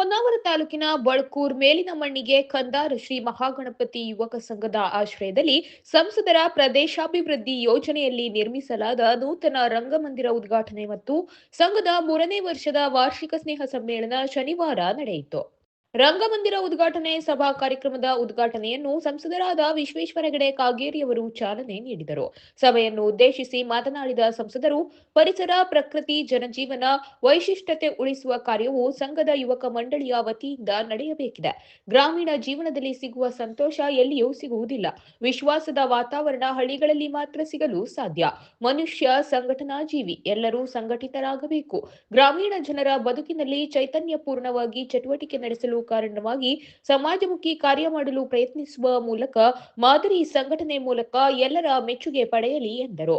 ಹೊನ್ನಾವರ ತಾಲೂಕಿನ ಬಳ್ಕೂರ್ ಮೇಲಿನ ಮಣ್ಣಿಗೆ ಕಂದಾರ ಶ್ರೀ ಮಹಾಗಣಪತಿ ಯುವಕ ಸಂಘದ ಆಶ್ರಯದಲ್ಲಿ ಸಂಸದರ ಪ್ರದೇಶಾಭಿವೃದ್ಧಿ ಯೋಜನೆಯಲ್ಲಿ ನಿರ್ಮಿಸಲಾದ ನೂತನ ರಂಗಮಂದಿರ ಉದ್ಘಾಟನೆ ಮತ್ತು ಸಂಘದ ಮೂರನೇ ವರ್ಷದ ವಾರ್ಷಿಕ ಸ್ನೇಹ ಸಮ್ಮೇಳನ ಶನಿವಾರ ನಡೆಯಿತು. ರಂಗಮಂದಿರ ಉದ್ಘಾಟನೆ ಸಭಾ ಕಾರ್ಯಕ್ರಮದ ಉದ್ಘಾಟನೆಯನ್ನು ಸಂಸದರಾದ ವಿಶ್ವೇಶ್ವರ ಹೆಗಡೆ ಕಾಗೇರಿಯವರು ಚಾಲನೆ ನೀಡಿದರು. ಸಭೆಯನ್ನು ಉದ್ದೇಶಿಸಿ ಮಾತನಾಡಿದ ಸಂಸದರು, ಪರಿಸರ, ಪ್ರಕೃತಿ, ಜನಜೀವನ, ವೈಶಿಷ್ಟ್ಯತೆ ಉಳಿಸುವ ಕಾರ್ಯವು ಸಂಘದ ಯುವಕ ಮಂಡಳಿಯ ವತಿಯಿಂದ ನಡೆಯಬೇಕಿದೆ. ಗ್ರಾಮೀಣ ಜೀವನದಲ್ಲಿ ಸಿಗುವ ಸಂತೋಷ ಎಲ್ಲಿಯೂ ಸಿಗುವುದಿಲ್ಲ. ವಿಶ್ವಾಸದ ವಾತಾವರಣ ಹಳ್ಳಿಗಳಲ್ಲಿ ಮಾತ್ರ ಸಿಗಲು ಸಾಧ್ಯ. ಮನುಷ್ಯ, ಸಂಘಟನಾ ಜೀವಿ, ಎಲ್ಲರೂ ಸಂಘಟಿತರಾಗಬೇಕು. ಗ್ರಾಮೀಣ ಜನರ ಬದುಕಿನಲ್ಲಿ ಚೈತನ್ಯಪೂರ್ಣವಾಗಿ ಚಟುವಟಿಕೆ ನಡೆಸಲು ಕಾರಣವಾಗಿ ಸಮಾಜಮುಖಿ ಕಾರ್ಯ ಮಾಡಲು ಪ್ರಯತ್ನಿಸುವ ಮೂಲಕ ಮಾದರಿ ಸಂಘಟನೆ ಮೂಲಕ ಎಲ್ಲರ ಮೆಚ್ಚುಗೆ ಪಡೆಯಲಿ ಎಂದರು.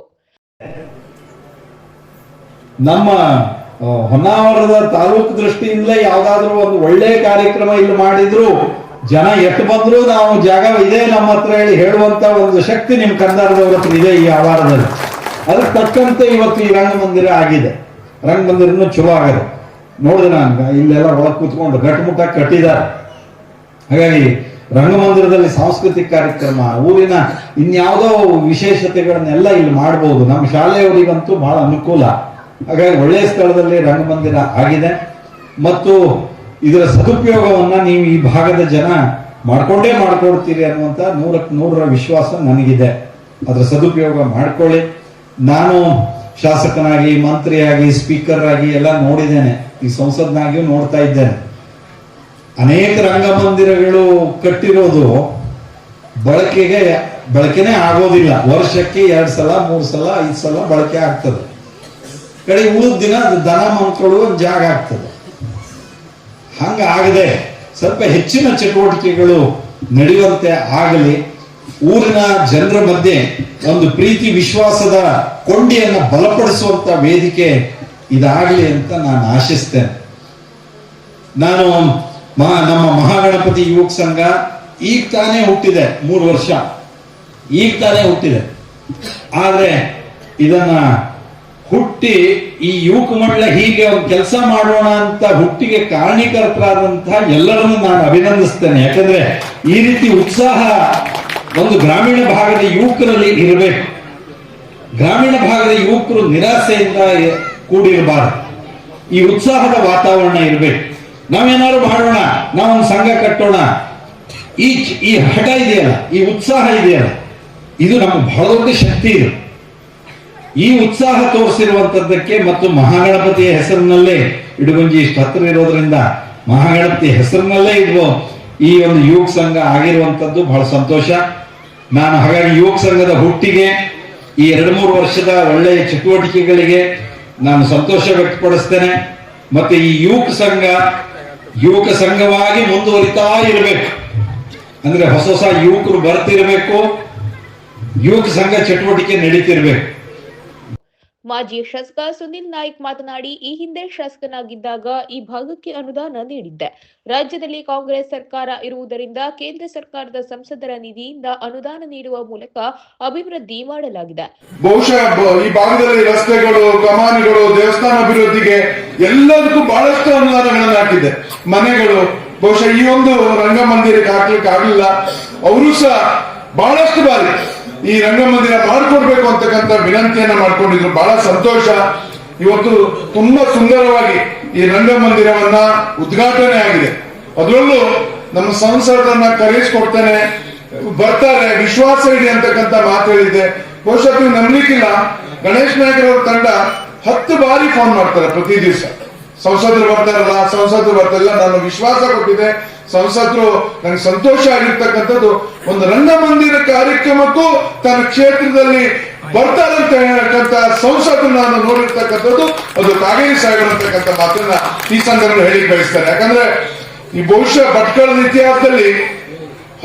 ನಮ್ಮ ಹೊನ್ನಾವರದ ತಾಲೂಕು ದೃಷ್ಟಿಯಿಂದ ಯಾವ್ದಾದ್ರು ಒಂದು ಒಳ್ಳೆ ಕಾರ್ಯಕ್ರಮ ಇಲ್ಲಿ ಮಾಡಿದ್ರು, ಜನ ಎಟ್ಟು ಬಂದ್ರು ನಾವು ಜಾಗ ಇದೆ ನಮ್ಮ ಹತ್ರ ಹೇಳಿ ಹೇಳುವಂತ ಒಂದು ಶಕ್ತಿ ನಿಮ್ ಕಂದಾರದವ್ರ ಹತ್ರ ಇದೆ ಈ ಆವಾರದಲ್ಲಿ. ಅದಕ್ಕೆ ತಕ್ಕಂತೆ ಇವತ್ತು ಈ ರಂಗಮಂದಿರ ಆಗಿದೆ. ರಂಗಮಂದಿರನು ಚಲೋ ಆಗದೆ. ನೋಡಿದೆ ನಾನು ಇಲ್ಲೆಲ್ಲ ಒಳಗೆ ಕೂತ್ಕೊಂಡು ಗಟ್ಟುಮುಟ್ಟಾಗಿ ಕಟ್ಟಿದ್ದಾರೆ. ಹಾಗಾಗಿ ರಂಗಮಂದಿರದಲ್ಲಿ ಸಾಂಸ್ಕೃತಿಕ ಕಾರ್ಯಕ್ರಮ, ಊರಿನ ಇನ್ಯಾವುದೋ ವಿಶೇಷತೆಗಳನ್ನೆಲ್ಲ ಇಲ್ಲಿ ಮಾಡಬಹುದು ನಮ್ಮ ಶಾಲೆಯವರಿಗಂತೂ ಬಹಳ ಅನುಕೂಲ. ಹಾಗಾಗಿ ಒಳ್ಳೆಯ ಸ್ಥಳದಲ್ಲಿ ರಂಗಮಂದಿರ ಆಗಿದೆ. ಮತ್ತು ಇದರ ಸದುಪಯೋಗವನ್ನ ನೀವು ಈ ಭಾಗದ ಜನ ಮಾಡ್ಕೊಂಡೇ ಮಾಡ್ಕೊಡ್ತೀರಿ ಅನ್ನುವಂತ ನೂರಕ್ಕೆ ನೂರರ ವಿಶ್ವಾಸ ನನಗಿದೆ. ಅದರ ಸದುಪಯೋಗ ಮಾಡ್ಕೊಳ್ಳಿ. ನಾನು ಶಾಸಕನಾಗಿ, ಮಂತ್ರಿಯಾಗಿ, ಸ್ಪೀಕರ್ ಆಗಿ ಎಲ್ಲ ನೋಡಿದ್ದೇನೆ. ಈ ಸಂಸದ್ನಾಗಿಯೂ ನೋಡ್ತಾ ಇದ್ದೇನೆ. ಅನೇಕ ರಂಗಮಂದಿರಗಳು ಕಟ್ಟಿರೋದು ಬಳಕೆಗೆ, ಬಳಕೆನೇ ಆಗೋದಿಲ್ಲ. ವರ್ಷಕ್ಕೆ ಎರಡ್ ಸಲ, ಮೂರ್ ಸಲ, ಐದ್ ಸಲ ಬಳಕೆ ಆಗ್ತದೆ. ಕಡೆ ಉಳಿದ ದಿನ ದನ ಮಂಕೊಳ್ಳುವ ಜಾಗ ಆಗ್ತದೆ. ಹಂಗಾಗದೆ ಸ್ವಲ್ಪ ಹೆಚ್ಚಿನ ಚಟುವಟಿಕೆಗಳು ನಡೆಯುವಂತೆ ಆಗಲಿ. ಊರಿನ ಜನರ ಮಧ್ಯೆ ಒಂದು ಪ್ರೀತಿ, ವಿಶ್ವಾಸದ ಕೊಂಡಿಯನ್ನು ಬಲಪಡಿಸುವಂತ ವೇದಿಕೆ ಇದಾಗಲಿ ಅಂತ ನಾನು ಆಶಿಸ್ತೇನೆ. ನಾನು ಮಹಾ ನಮ್ಮ ಮಹಾಗಣಪತಿ ಯುವಕ ಸಂಘ ಈಗ ತಾನೇ ಹುಟ್ಟಿದೆ, ಮೂರು ವರ್ಷ. ಈಗ ತಾನೇ ಹುಟ್ಟಿದೆ. ಆದರೆ ಇದನ್ನ ಹುಟ್ಟಿ ಈ ಯುವಕ ಮಂಡಳ ಹೀಗೆ ಒಂದು ಕೆಲಸ ಮಾಡೋಣ ಅಂತ ಹುಟ್ಟಿಗೆ ಕಾರಣೀಕರ್ತರಾದಂತಹ ಎಲ್ಲರನ್ನು ನಾನು ಅಭಿನಂದಿಸ್ತೇನೆ. ಯಾಕಂದ್ರೆ ಈ ರೀತಿ ಉತ್ಸಾಹ ಒಂದು ಗ್ರಾಮೀಣ ಭಾಗದ ಯುವಕರಲ್ಲಿ ಇರಬೇಕು. ಗ್ರಾಮೀಣ ಭಾಗದ ಯುವಕರು ನಿರಾಸೆಯಿಂದ ಕೂಡಿರಬಾರದು. ಈ ಉತ್ಸಾಹದ ವಾತಾವರಣ ಇರಬೇಕು. ನಾವೇನಾದ್ರು ಮಾಡೋಣ, ನಾವೊಂದು ಸಂಘ ಕಟ್ಟೋಣ. ಈ ಈ ಹಠ ಇದೆಯಲ್ಲ, ಈ ಉತ್ಸಾಹ ಇದೆಯಲ್ಲ, ಇದು ನಮ್ಮ ಬಹಳ ದೊಡ್ಡ ಶಕ್ತಿ ಇದೆ. ಈ ಉತ್ಸಾಹ ತೋರಿಸಿರುವಂತದ್ದಕ್ಕೆ ಮತ್ತು ಮಹಾಗಣಪತಿಯ ಹೆಸರಿನಲ್ಲೇ, ಇಡುಗುಂಜಿ ಇಷ್ಟು ಹತ್ತಿರ ಇರೋದ್ರಿಂದ ಮಹಾಗಣಪತಿ ಹೆಸರಿನಲ್ಲೇ ಇದು ಈ ಒಂದು ಯುವಕ ಸಂಘ ಆಗಿರುವಂತದ್ದು ಬಹಳ ಸಂತೋಷ. ನಾನು ಹಾಗಾಗಿ ಯುವಕ ಸಂಘದ ಹುಟ್ಟಿಗೆ, ಈ ಎರಡು ಮೂರು ವರ್ಷದ ಒಳ್ಳೆಯ ಚಟುವಟಿಕೆಗಳಿಗೆ ನಾನು ಸಂತೋಷ ವ್ಯಕ್ತಪಡಿಸ್ತೇನೆ. ಮತ್ತೆ ಈ ಯುವಕ ಸಂಘ, ಯುವಕ ಸಂಘವಾಗಿ ಮುಂದುವರಿತಾ ಇರಬೇಕು. ಅಂದ್ರೆ ಹೊಸ ಹೊಸ ಯುವಕರು ಬರ್ತಿರಬೇಕು. ಯುವಕ ಸಂಘ ಚಟುವಟಿಕೆ ನಡೀತಿರ್ಬೇಕು. ಮಾಜಿ ಶಾಸಕ ಸುನಿಲ್ ನಾಯ್ಕ್ ಮಾತನಾಡಿ, ಈ ಹಿಂದೆ ಶಾಸಕನಾಗಿದ್ದಾಗ ಈ ಭಾಗಕ್ಕೆ ಅನುದಾನ ನೀಡಿದ್ದೆ. ರಾಜ್ಯದಲ್ಲಿ ಕಾಂಗ್ರೆಸ್ ಸರ್ಕಾರ ಇರುವುದರಿಂದ ಕೇಂದ್ರ ಸರ್ಕಾರದ ಸಂಸದರ ನಿಧಿಯಿಂದ ಅನುದಾನ ನೀಡುವ ಮೂಲಕ ಅಭಿವೃದ್ಧಿ ಮಾಡಲಾಗಿದೆ. ಬಹುಶಃ ಈ ಭಾಗದಲ್ಲಿ ರಸ್ತೆಗಳು, ಕಮಾನುಗಳು, ದೇವಸ್ಥಾನ ಅಭಿವೃದ್ಧಿಗೆ ಎಲ್ಲದಕ್ಕೂ ಬಹಳಷ್ಟು ಅನುದಾನಗಳನ್ನು ಹಾಕಿದೆ. ಮನೆಗಳು, ಬಹುಶಃ ಈ ಒಂದು ರಂಗಮಂದಿರಕ್ಕೆ ಹಾಕ್ಲಿಕ್ಕೆ ಆಗಲಿಲ್ಲ ಅವರು ಸಹ ಬಹಳಷ್ಟು ಬಾರಿ ಈ ರಂಗಮಂದಿರ ಮಾಡ್ಕೊಡ್ಬೇಕು ಅಂತಕ್ಕಂಥ ವಿನಂತಿಯನ್ನ ಮಾಡ್ಕೊಂಡಿದ್ರು. ಬಹಳ ಸಂತೋಷ. ಇವತ್ತು ತುಂಬಾ ಸುಂದರವಾಗಿ ಈ ರಂಗಮಂದಿರವನ್ನ ಉದ್ಘಾಟನೆ ಆಗಿದೆ. ಅದರಲ್ಲೂ ನಮ್ಮ ಸಂಸದರನ್ನ ಕರೆಯಿಸ್ಕೊಡ್ತೇನೆ ಬರ್ತಾರೆ. ವಿಶ್ವಾಸ ಇದೆ ಅಂತಕ್ಕಂಥ ಮಾತು ಹೇಳಿದೆ ಬಹುಶಃ ನೀವು ನಂಬಲಿಕ್ಕಿಲ್ಲ. ಗಣೇಶ್ ನಾಯಕರವ್ರ ತಂಡ ಹತ್ತು ಬಾರಿ ಫೋನ್ ಮಾಡ್ತಾರೆ ಪ್ರತಿ ದಿವಸ. ಸಂಸದರು ಬರ್ತಾರಲ್ಲ ಸಂಸದರು ಬರ್ತಾರಲ್ಲ, ನಾನು ವಿಶ್ವಾಸ ಕೊಟ್ಟಿದ್ದೆ. ಸಂಸದರು ನನಗೆ ಸಂತೋಷ ಆಗಿರ್ತಕ್ಕಂಥದ್ದು ಒಂದು ರಂಗಮಂದಿರ ಕಾರ್ಯಕ್ರಮಕ್ಕೂ ತನ್ನ ಕ್ಷೇತ್ರದಲ್ಲಿ ಬರ್ತಾರಂತ ಹೇಳತಕ್ಕಂತ ಸಂಸತ್ತನ್ನ ನಾನು ನೋಡಿರ್ತಕ್ಕಂಥದ್ದು ಅದು ಕಾಗೇರಿ ಸಾಹೇಬ್ ಅಂತಕ್ಕಂಥ ಮಾತನ್ನ ಈ ಸಂದರ್ಭದಲ್ಲಿ ಹೇಳಿ ಬಯಸ್ತಾರೆ. ಯಾಕಂದ್ರೆ ಈ ಬಹುಶಃ ಭಟ್ಕಳದ ಇತಿಹಾಸದಲ್ಲಿ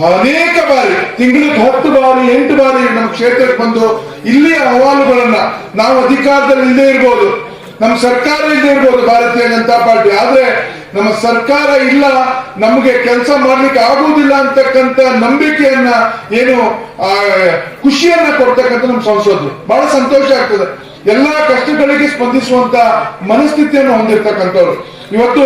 ಅನೇಕ ಬಾರಿ, ತಿಂಗಳಿಗೆ ಹತ್ತು ಬಾರಿ, ಎಂಟು ಬಾರಿ ನಮ್ಮ ಕ್ಷೇತ್ರಕ್ಕೆ ಬಂದು ಇಲ್ಲಿಯ ಅಹವಾಲುಗಳನ್ನ ನಾವು ಅಧಿಕಾರದಲ್ಲಿ ಇಲ್ಲದೆ ಇರ್ಬೋದು. ನಮ್ಮ ಸರ್ಕಾರ ಇಲ್ಲದೆ ಇರ್ಬೋದು ಭಾರತೀಯ ಜನತಾ ಪಾರ್ಟಿ. ಆದ್ರೆ ನಮ್ಮ ಸರ್ಕಾರ ಇಲ್ಲ, ನಮಗೆ ಕೆಲಸ ಮಾಡ್ಲಿಕ್ಕೆ ಆಗುವುದಿಲ್ಲ ಅಂತಕ್ಕಂತ ನಂಬಿಕೆಯನ್ನ ಏನು ಖುಷಿಯನ್ನ ಕೊಡ್ತಕ್ಕಂಥ ನಮ್ಮ ಸಂಸದರು. ಬಹಳ ಸಂತೋಷ ಆಗ್ತದೆ. ಎಲ್ಲಾ ಕಷ್ಟಗಳಿಗೆ ಸ್ಪಂದಿಸುವಂತ ಮನಸ್ಥಿತಿಯನ್ನು ಹೊಂದಿರತಕ್ಕಂಥವ್ರು. ಇವತ್ತು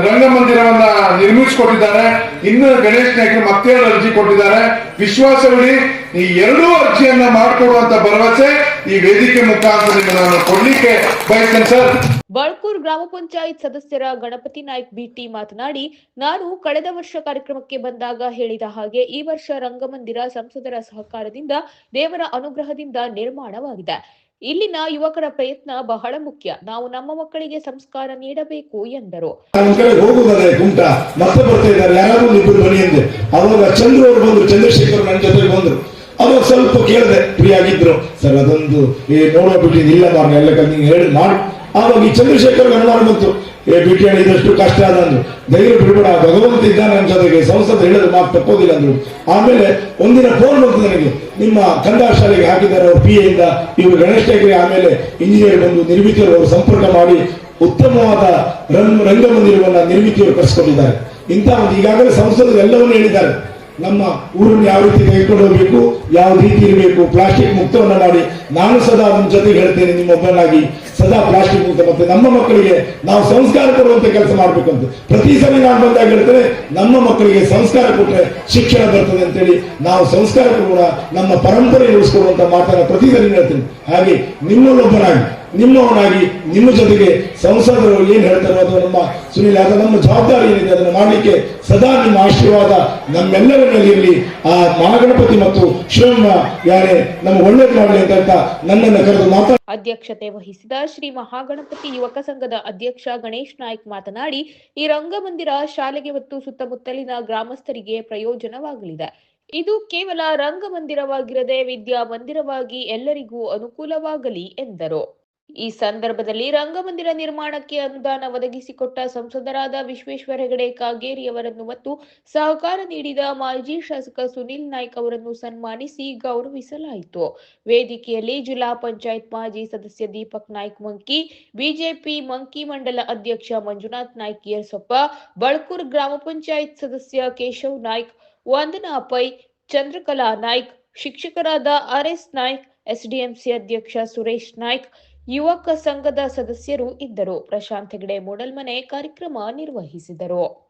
ರಂಗಮಂದಿರವನ್ನ ನಿರ್ಮಿಸಿಕೊಟ್ಟಿದ್ದಾರೆ. ಇನ್ನು ಗಣೇಶ್ ನಾಯ್ಕರು ಮತ್ತೇಳು ಅರ್ಜಿ ಕೊಟ್ಟಿದ್ದಾರೆ. ವಿಶ್ವಾಸವಿಡಿ ಈ ಎರಡೂ ಅರ್ಜಿಯನ್ನ ಮಾಡಿಕೊಡುವಂತ ಭರವಸೆ ಈ ವೇದಿಕೆ ಮುಖಾಂತರ ನಾನು ಕೊಡ್ಲಿಕ್ಕೆ ಬಯಸ್ತೇನೆ ಸರ್. ಬಳ್ಕೂರ್ ಗ್ರಾಮ ಪಂಚಾಯತ್ ಸದಸ್ಯರ ಗಣಪತಿ ನಾಯ್ಕ್ ಬಿಟಿ ಮಾತನಾಡಿ ನಾನು ಕಳೆದ ವರ್ಷ ಕಾರ್ಯಕ್ರಮಕ್ಕೆ ಬಂದಾಗ ಹೇಳಿದ ಹಾಗೆ ಈ ವರ್ಷ ರಂಗಮಂದಿರ ಸಂಸದರ ಸಹಕಾರದಿಂದ ದೇವರ ಅನುಗ್ರಹದಿಂದ ನಿರ್ಮಾಣವಾಗಿದೆ. ಇಲ್ಲಿನ ಯುವಕರ ಪ್ರಯತ್ನ ಬಹಳ ಮುಖ್ಯ. ನಾವು ನಮ್ಮ ಮಕ್ಕಳಿಗೆ ಸಂಸ್ಕಾರ ನೀಡಬೇಕು ಎಂದರು. ಒಂದ್ ಕಡೆ ಹೋಗುವುದೇ ಕುಂಟ ಮತ್ತೆ ಬರ್ತಾ ಇದ್ದಾರೆ. ಯಾರಾದ್ರೂ ಇಬ್ಬರು ಬನ್ನಿ ಅಂದೆ. ಅವಾಗ ಚಂದ್ರು ಅವರು ಬಂದ್ರು ಚಂದ್ರಶೇಖರ್ ನನ್ನ ಜೊತೆಗೆ ಬಂದ್ರು. ಅವಾಗ ಸ್ವಲ್ಪ ಕೇಳಿದೆ ಫ್ರೀ ಆಗಿದ್ರು ಸರ್, ಅದೊಂದು, ಏ, ನೋಡೋ ಬಿಟ್ಟಿದ್ದು ಇಲ್ಲ ಮಾರ್ಗ ಎಲ್ಲ ನೀವು ಹೇಳಿ ಮಾಡಿ. ಆವಾಗ ಈ ಚಂದ್ರಶೇಖರ್ ಅನುಮಾನ ಬಂತು. ಏ, ಬಿಟ್ಟು ಹೇಳಿದಷ್ಟು ಕಷ್ಟ ಅದ ಅಂದ್ರು. ಧೈರ್ಯ ಬಿಡಬೇಡ, ಭಗವಂತ ಇದ್ದಾನೆ ನನ್ನ ಜೊತೆಗೆ. ಸಂಸದ ಹೇಳಿದ್ರೆ ಮಾತು ತಪ್ಪೋದಿಲ್ಲ ಅಂದ್ರು. ಆಮೇಲೆ ಒಂದಿನ ಫೋನ್ ಬಂತು ನನಗೆ. ನಿಮ್ಮ ಕನ್ನಡ ಶಾಲೆಗೆ ಹಾಕಿದ್ದಾರೆ ಅವ್ರ ಪಿ ಇಂದ. ಇವರು ಗಣೇಶ್ ಟೇಕರಿ ಆಮೇಲೆ ಇಂಜಿನಿಯರ್ ಬಂದು ನಿರ್ಮಿತಿಯವರು ಅವರು ಸಂಪರ್ಕ ಮಾಡಿ ಉತ್ತಮವಾದ ರಂಗ, ರಂಗಮಂದಿರವನ್ನ ನಿರ್ಮಿತಿಯವರು ಕರೆಸ್ಕೊಂಡಿದ್ದಾರೆ. ಇಂತಹ ಒಂದು ಈಗಾಗಲೇ ಸಂಸದರು ಎಲ್ಲವನ್ನೂ ಹೇಳಿದ್ದಾರೆ. ನಮ್ಮ ಊರನ್ನು ಯಾವ ರೀತಿ ಕೈಕೊಂಡು ಹೋಗಬೇಕು ಯಾವ ರೀತಿ ಇರಬೇಕು, ಪ್ಲಾಸ್ಟಿಕ್ ಮುಕ್ತವನ್ನು ಮಾಡಿ ನಾನು ಸದಾ ನಿಮ್ಮ ಜೊತೆಗೆ ಹೇಳ್ತೇನೆ, ನಿಮ್ಮ ನಿಮ್ಮೊಬ್ಬನಾಗಿ ಸದಾ ಪ್ಲಾಸ್ಟಿಕ್ ಮುಕ್ತ ಮತ್ತೆ ನಮ್ಮ ಮಕ್ಕಳಿಗೆ ನಾವು ಸಂಸ್ಕಾರ ಕೊಡುವಂತ ಕೆಲಸ ಮಾಡಬೇಕು ಅಂತ ಪ್ರತಿ ಸಲ ನಾನು ಬಂದಾಗ ಹೇಳ್ತೇನೆ, ನಮ್ಮ ಮಕ್ಕಳಿಗೆ ಸಂಸ್ಕಾರ ಕೊಟ್ರೆ ಶಿಕ್ಷಣ ಬರ್ತದೆ ಅಂತೇಳಿ. ನಾವು ಸಂಸ್ಕಾರ ಕೂಡ ನಮ್ಮ ಪರಂಪರೆ ಉಳಿಸ್ಕೊಡುವಂತ ಮಾತನ್ನ ಪ್ರತಿ ಸಲ ಹೇಳ್ತೇನೆ. ಹಾಗೆ ನಿಮ್ಮಲ್ಲೊಬ್ಬನಾಗಿ ನಿಮ್ಮವನಾಗಿ ನಿಮ್ಮ ಜೊತೆಗೆ ಸಂಸದರು ಏನು ಹೇಳ್ತಾರೋ ಅದು ನಮ್ಮ ಸುನೀಲ್ ಅದು ನಮ್ಮ ಜವಾಬ್ದಾರಿ ಏನಿದೆ ಅದನ್ನು ಮಾಡಲಿಕ್ಕೆ ಸದಾ ನಿಮ್ಮ ಆಶೀರ್ವಾದ ನಮ್ಮೆಲ್ಲರ ಮೇಲೆ ಇರಲಿ ಆ ಮಹಾಗಣಪತಿ ಮತ್ತು ಶಿವಮ್ಮ ಯಾರೇ, ನಮ್ಮ ಒಳ್ಳೇದು ಮಾಡಲಿ ಅಂತ ಹೇಳ್ತಾ ನನ್ನನ್ನು ಕರೆದು ಮಾತಾಡ ಅಧ್ಯಕ್ಷತೆ ವಹಿಸಿದ ಶ್ರೀ ಮಹಾಗಣಪತಿ ಯುವಕ ಸಂಘದ ಅಧ್ಯಕ್ಷ ಗಣೇಶ್ ನಾಯ್ಕ್ ಮಾತನಾಡಿ, ಈ ರಂಗಮಂದಿರ ಶಾಲೆಗೆ ಮತ್ತು ಸುತ್ತಮುತ್ತಲಿನ ಗ್ರಾಮಸ್ಥರಿಗೆ ಪ್ರಯೋಜನವಾಗಲಿದೆ. ಇದು ಕೇವಲ ರಂಗಮಂದಿರವಾಗಿರದೆ ವಿದ್ಯಾ ಮಂದಿರವಾಗಿ ಎಲ್ಲರಿಗೂ ಅನುಕೂಲವಾಗಲಿ ಎಂದರು. ಈ ಸಂದರ್ಭದಲ್ಲಿ ರಂಗಮಂದಿರ ನಿರ್ಮಾಣಕ್ಕೆ ಅನುದಾನ ಒದಗಿಸಿಕೊಟ್ಟ ಸಂಸದರಾದ ವಿಶ್ವೇಶ್ವರ ಹೆಗಡೆ ಕಾಗೇರಿ ಅವರನ್ನು ಮತ್ತು ಸಹಕಾರ ನೀಡಿದ ಮಾಜಿ ಶಾಸಕ ಸುನಿಲ್ ನಾಯ್ಕ್ ಅವರನ್ನು ಸನ್ಮಾನಿಸಿ ಗೌರವಿಸಲಾಯಿತು. ವೇದಿಕೆಯಲ್ಲಿ ಜಿಲ್ಲಾ ಪಂಚಾಯತ್ ಮಾಜಿ ಸದಸ್ಯ ದೀಪಕ್ ನಾಯ್ಕ್ ಮಂಕಿ, ಬಿಜೆಪಿ ಮಂಕಿ ಮಂಡಲ ಅಧ್ಯಕ್ಷ ಮಂಜುನಾಥ್ ನಾಯ್ಕ್ ಯರ್ಸೊಪ್ಪ ಬಳ್ಕೂರ್ ಗ್ರಾಮ ಪಂಚಾಯತ್ ಸದಸ್ಯ ಕೇಶವ್ ನಾಯ್ಕ್ ವಂದನಾ ಪೈ ಚಂದ್ರಕಲಾ ನಾಯ್ಕ್, ಶಿಕ್ಷಕರಾದ ಆರ್ ಎಸ್ ನಾಯ್ಕ್ ಎಸ್ಡಿಎಂಸಿ ಅಧ್ಯಕ್ಷ ಸುರೇಶ್ ನಾಯ್ಕ್ ಯುವಕ ಸಂಘದ ಸದಸ್ಯರು ಇದ್ದರು. ಪ್ರಶಾಂತ್ ಹೆಗಡೆ ಮೂಡಲ್ಮನೆ ಕಾರ್ಯಕ್ರಮ ನಿರ್ವಹಿಸಿದರು.